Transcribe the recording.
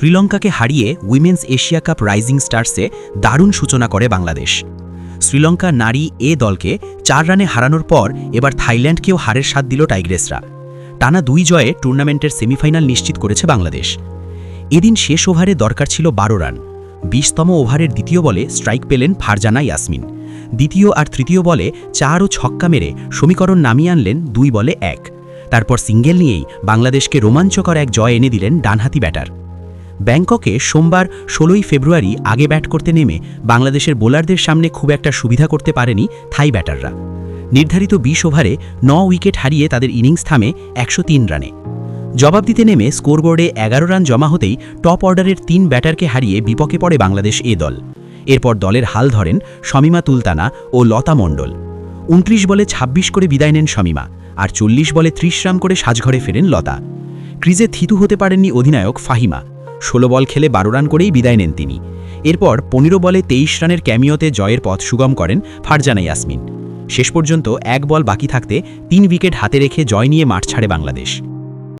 শ্রীলঙ্কাকে হারিয়ে women's Asia cup rising স্টার্সে দারুণ সূচনা করে বাংলাদেশ। শ্রীলঙ্কা নারী এ দলকে চার রানে হারানোর পর এবার থাইল্যান্ডকেও হারের স্বাদ দিল টাইগ্রেসরা। টানা দুই জয়ে টুর্নামেন্টের সেমিফাইনাল নিশ্চিত করেছে বাংলাদেশ। এদিন শেষ ওভারে দরকার ছিল বারো রান। বিশতম ওভারের দ্বিতীয় বলে স্ট্রাইক পেলেন ফারজানা ইয়াসমিন। দ্বিতীয় আর তৃতীয় বলে চার ও ছক্কা মেরে সমীকরণ নামিয়ে আনলেন দুই বলে এক। তারপর সিঙ্গেল নিয়েই বাংলাদেশকে রোমাঞ্চকর এক জয় এনে দিলেন ডানহাতি ব্যাটার। ব্যাংককে সোমবার ষোলোই ফেব্রুয়ারি আগে ব্যাট করতে নেমে বাংলাদেশের বোলারদের সামনে খুব একটা সুবিধা করতে পারেনি থাই ব্যাটাররা। নির্ধারিত বিশ ওভারে ন উইকেট হারিয়ে তাদের ইনিংস থামে একশো তিন রানে। জবাব দিতে নেমে স্কোরবোর্ডে এগারো রান জমা হতেই টপ অর্ডারের তিন ব্যাটারকে হারিয়ে বিপক্ষে পড়ে বাংলাদেশ এ দল। এরপর দলের হাল ধরেন শমিমা তুলতানা ও লতা মণ্ডল। উনত্রিশ বলে ২৬ করে বিদায় নেন শমিমা আর চল্লিশ বলে ত্রিশ রান করে সাজঘরে ফেরেন লতা। ক্রিজে থিতু হতে পারেননি অধিনায়ক ফাহিমা। ষোলো বল খেলে বারো রান করেই বিদায় নেন তিনি। এরপর পনেরো বলে তেইশ রানের ক্যামিওতে জয়ের পথ সুগম করেন ফারজানা ইয়াসমিন। শেষ পর্যন্ত এক বল বাকি থাকতে তিন উইকেট হাতে রেখে জয় নিয়ে মাঠ ছাড়ে বাংলাদেশ।